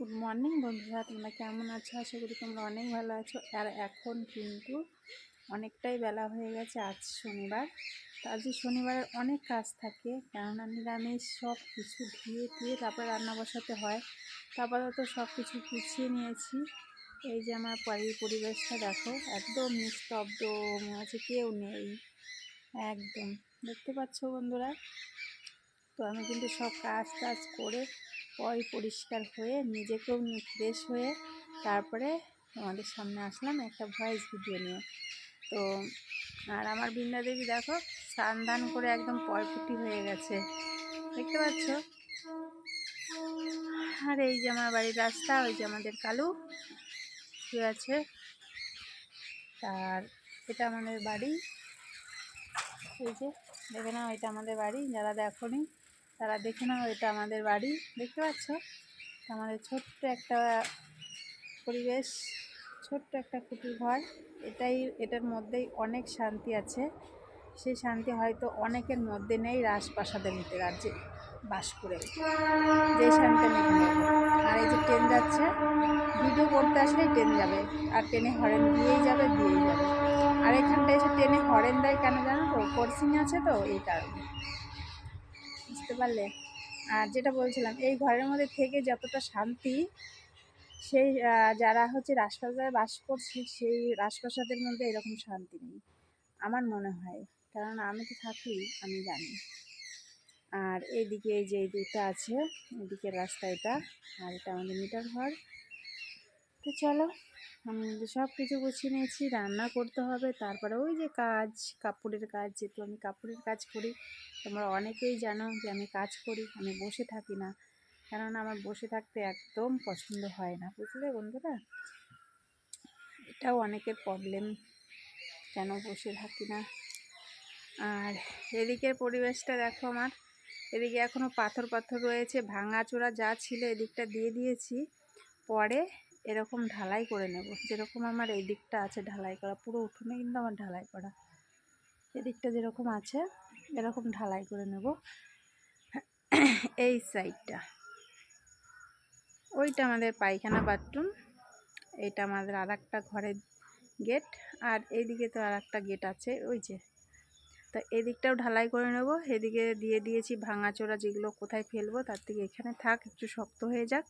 Good morning বন্ধুরা। তোমরা কেমন আছো? আশা করি তোমরা অনেক ভালো আছো। আর এখন কিন্তু অনেকটাই বেলা হয়ে গেছে, আজ শনিবার। তো শনিবারের অনেক কাজ থাকে, কেননা নিরামিষ সব কিছু ধুয়ে ধুয়ে তারপরে রান্না বসাতে হয়। তারপরে তো সব কিছু গুছিয়ে নিয়েছি। এই যে আমার বাড়ির পরিবেশটা দেখো, একদম নিস্তব্ধ, মনে হচ্ছে কেউ নেই। একদম। দেখতে পাচ্ছ বন্ধুরা? তো আমি কিন্তু সব কাজ টাজ করে পয় পরিষ্কার হয়ে, নিজেকেও ফ্রেশ হয়ে তারপরে তোমাদের সামনে আসলাম একটা ভয়েস ভিডিও নিয়ে। তো, আর আমার বৃন্দা দেবী দেখো, স্নান দান করে একদম পয়পুটি হয়ে গেছে। দেখতে পাচ্ছ? আর এই যে আমার বাড়ির রাস্তা, ওই যে আমাদের কালু শুয়ে আছে। আর এটা আমাদের বাড়ি। এই যে, দেখে নাও, এটা আমাদের বাড়ি, যারা দেখো নি তারা দেখে নাও, এটা আমাদের বাড়ি, দেখতে পাচ্ছ? আমাদের ছোট্ট একটা পরিবেশ, ছোট্ট একটা কুটির ঘর। এটাই, এটার মধ্যেই অনেক শান্তি আছে। সেই শান্তি হয়তো অনেকের মধ্যে নেই রাজপ্রাসাদের নিতে রাজ্যে বাস করে। যে শান্তি নেই আর এই যে ট্রেন যাচ্ছে, ভিডিও করতে আসলেই ট্রেন যাবে। আর ট্রেনে হরেন দিয়েই যাবে দিয়েই যাবে। আর এখানটা এসে ট্রেনে হরেন দেয় কেন জানো তো? কোর্সিং আছে তো, এই কারণে। বুঝতে পারলে। আর যেটা বলছিলাম, এই ঘরের মধ্যে থেকে যতটা শান্তি, সেই যারা হচ্ছে রাজপ্রাসাদে বাস করছে, সেই রাজপ্রাসাদের মধ্যে এরকম শান্তি নেই, আমার মনে হয়। কারণ আমি তো থাকি, আমি জানি। আর এইদিকে এই যে এই দুটো আছে, এদিকের রাস্তা এটা, আর এটা আমাদের মিটার ঘর। তো চলো। আমি সব কিছু গুছিয়ে নিয়েছি, রান্না করতে হবে, তারপরে ওই যে কাজ, কাপড়ের কাজ, যেহেতু আমি কাপড়ের কাজ করি, তোমরা অনেকেই জানো যে আমি কাজ করি, আমি বসে থাকি না। কেননা আমার বসে থাকতে একদম পছন্দ হয় না, বুঝলে বন্ধুরা? এটাও অনেকের প্রবলেম কেন বসে থাকি না? আর এদিকের পরিবেশটা দেখো আমার, এদিকে এখনও পাথর পাথর রয়েছে, ভাঙাচোরা যা ছিল এদিকটা দিয়ে দিয়েছি। পরে এরকম ঢালাই করে নেব। যেরকম আমার এই দিকটা আছে ঢালাই করা, পুরো উঠোনে কিন্তু আমার ঢালাই করা। এদিকটা যেরকম আছে, এরকম ঢালাই করে নেব। এই সাইডটা। ওইটা আমাদের পায়খানা বাথরুম এইটা আমাদের আর একটা ঘরের গেট, আর এইদিকে তো আর একটা গেট আছে, ওই যে। তা এদিকটাও ঢালাই করে নেব, এদিকে দিয়ে দিয়েছি ভাঙাচোরা যেগুলো কোথায় ফেলব তার থেকে এখানে থাক, একটু শক্ত হয়ে যাক।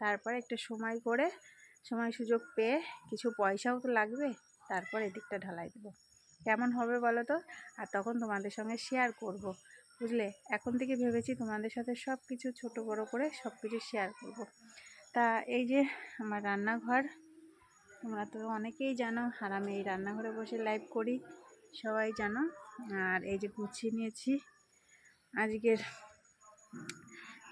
তারপরে একটু সময় করে সময় সুযোগ পেয়ে কিছু পয়সাও তো লাগবে, তারপর এদিকটা ঢালাই দেবো কেমন হবে বলো তো আর তখন তোমাদের সঙ্গে শেয়ার করব। বুঝলে এখন থেকে ভেবেছি তোমাদের সাথে সব কিছু ছোটো বড় করে সব কিছু শেয়ার করব। তা এই যে আমার রান্নাঘর, তোমরা তো অনেকেই জানো, আর আমি এই রান্নাঘরে বসে লাইভ করি, সবাই জানো আর এই যে গুছিয়ে নিয়েছি, আজকের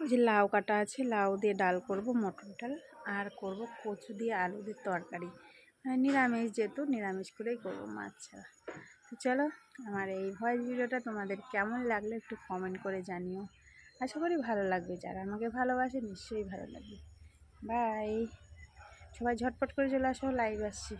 ওই যে লাউ কাটা আছে, লাউ দিয়ে ডাল করব মটর ডাল, আর করব কচু দিয়ে আলু দিয়ে তরকারি। মানে নিরামিষ যেহেতু, নিরামিষ করেই করব মাছ ছাড়া। তো চলো, আমার এই ভয়েস ভিডিওটা তোমাদের কেমন লাগল একটু কমেন্ট করে জানিও। আশা করি ভালো লাগবে, যারা আমাকে ভালোবাসে নিশ্চয়ই ভালো লাগবে। বাই সবাই ঝটপট করে চলে আসো লাইভ আসছি।